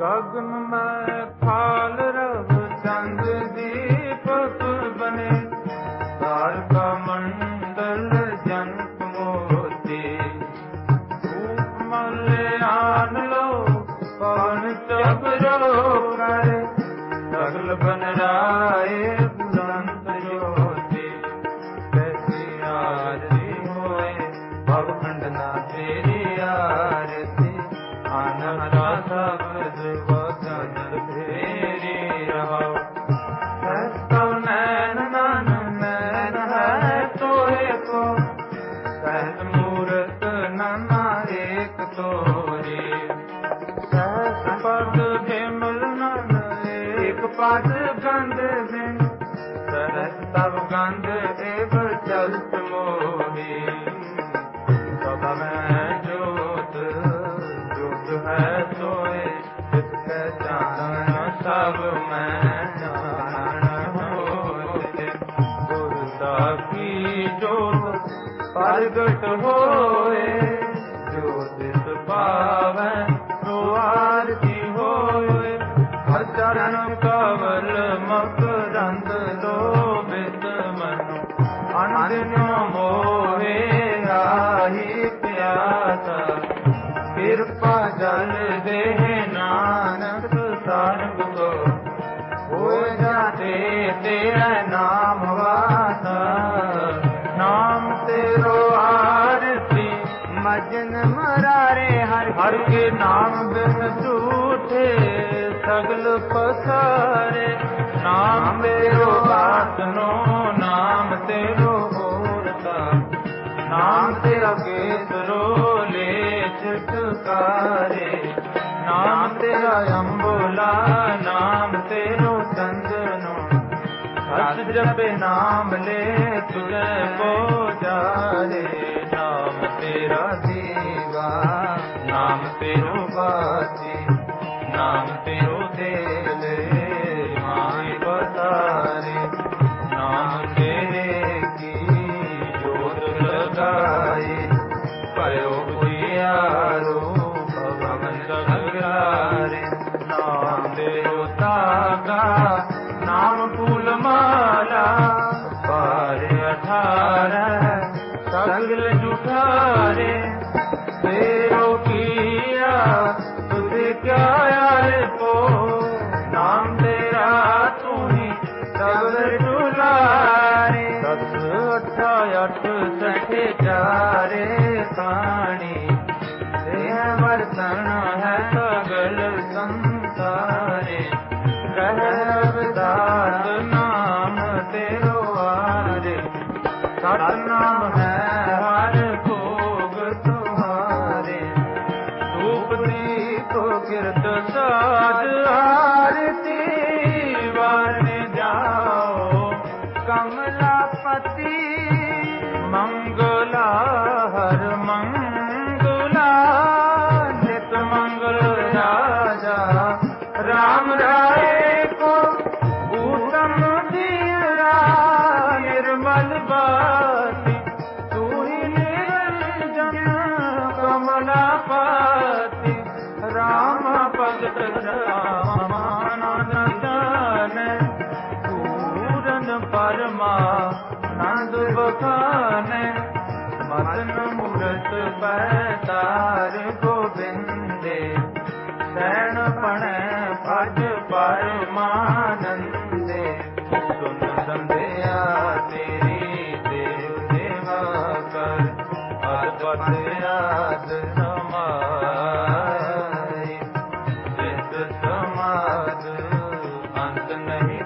ਗਗਨ ਮੈਂ ਥਾਲ ਪ੍ਰਗਟ ਹੋਏ, ਜੋ ਤਿਸ ਪਾਵੈ ਸੋ ਆਰਤੀ ਹੋਏ। ਹਰ ਚਰਨ ਕਵਲ ਮਕਰੰਦ ਲੋਭਿਤ ਮਨੁ ਅਨੰਦਿਨੋ ਮੋਹੇ ਆਹੀ ਪਿਆਸਾ। ਕਿਰਪਾ ਜਲ ਦੇ ਹਰ ਕੇ ਨਾਮ ਬਿਨ ਝੂਠੇ, ਸਗਲ ਪਸਾਰੇ। ਨਾਮ ਤੇਰੋ ਬਾਤਨੋ ਨਾਮ ਤੇਰੋ ਹੋਰਤਾ ਨਾਮ ਤੇਰਾ ਕੇਸਰੋ ਲੈ ਛਟਕਾਰੇ ਨਾਮ ਤੇਰਾ ਅੰਬੋਲਾ, ਨਾਮ ਤੇਰੋ ਚੰਦਨੋ ਸਤ ਜਪੇ ਨਾਮ ਲੈ ਤੁਝੇ ਕੋ ਜਾਰੇ। ਨਾਮ ਤੇਰਾ ਨਾਮ ਤੇਰੋ ਬਾਤੀ ਨਾਮ ਤੇਰੋ अट सठ चारे पाणी से बरसण है राम भगत पूरन परमानंद बखान मदन मूरत पर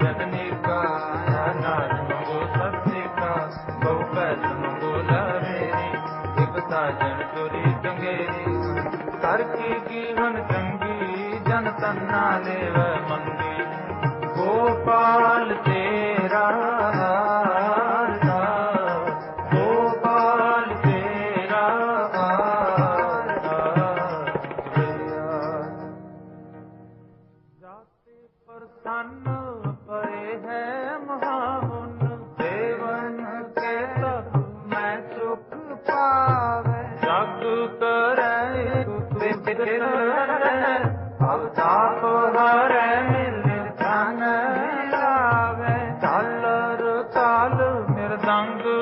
जगने का नाथ मंगो सबसे का, बहु पैस मंगो लहरेरी जन तुरी हर की जीवन चंगी जन तन्ना देव मंग ਰੰਗ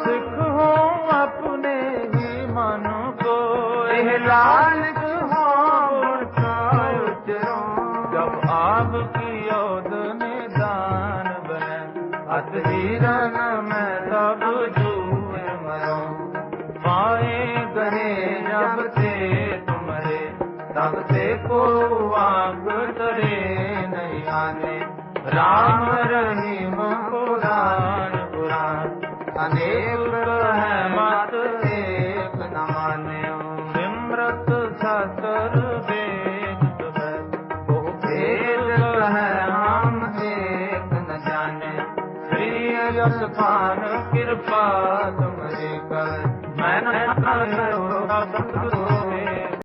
लालक हूँ अपने ही मन को। लाल जब आपकी योदने दान बन अत हिरन मैं तब झूमे मरूं। पाए गए जब थे तुम्हारे तब से को आग करे नहीं आने। राम रहीम पुराण पुराण। अनेक है मत एक नान्यो सिमरत सतर